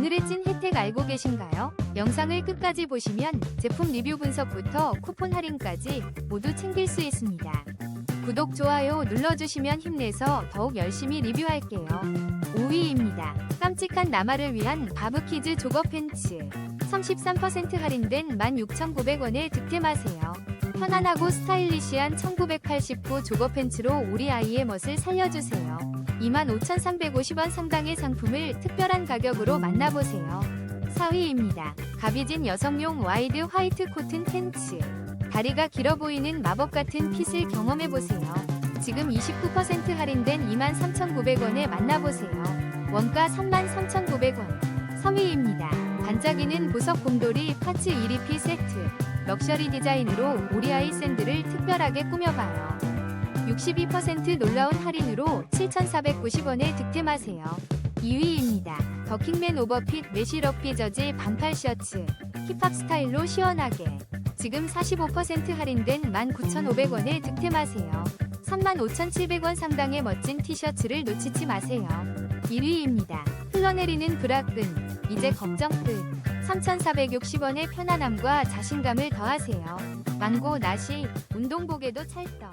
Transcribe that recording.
오늘의 찐 혜택 알고 계신가요? 영상을 끝까지 보시면 제품 리뷰 분석부터 쿠폰 할인까지 모두 챙길 수 있습니다. 구독, 좋아요 눌러주시면 힘내서 더욱 열심히 리뷰할게요. 5위입니다. 깜찍한 나마를 위한 바브키즈 조거 팬츠. 33% 할인된 16,900원에 득템하세요. 편안하고 스타일리시한 1989 조거 팬츠로 우리 아이의 멋을 살려주세요. 25,350원 상당의 상품을 특별한 가격으로 만나보세요. 4위입니다. 가비진 여성용 와이드 화이트 코튼 팬츠. 다리가 길어 보이는 마법 같은 핏을 경험해보세요. 지금 29% 할인된 23,900원에 만나보세요. 원가 33,900원. 3위입니다. 반짝이는 보석 곰돌이 파츠 1위피 세트. 럭셔리 디자인으로 우리 아이 샌들을 특별하게 꾸며봐요. 62% 놀라운 할인으로 7,490원에 득템하세요. 2위입니다. 더킹맨 오버핏 메시럭비 저지 반팔 셔츠. 힙합 스타일로 시원하게. 지금 45% 할인된 19,500원에 득템하세요. 35,700원 상당의 멋진 티셔츠를 놓치지 마세요. 1위입니다. 흘러내리는 브라끈. 이제 걱정 끝. 3,460원의 편안함과 자신감을 더하세요. 망고, 나시, 운동복에도 찰떡.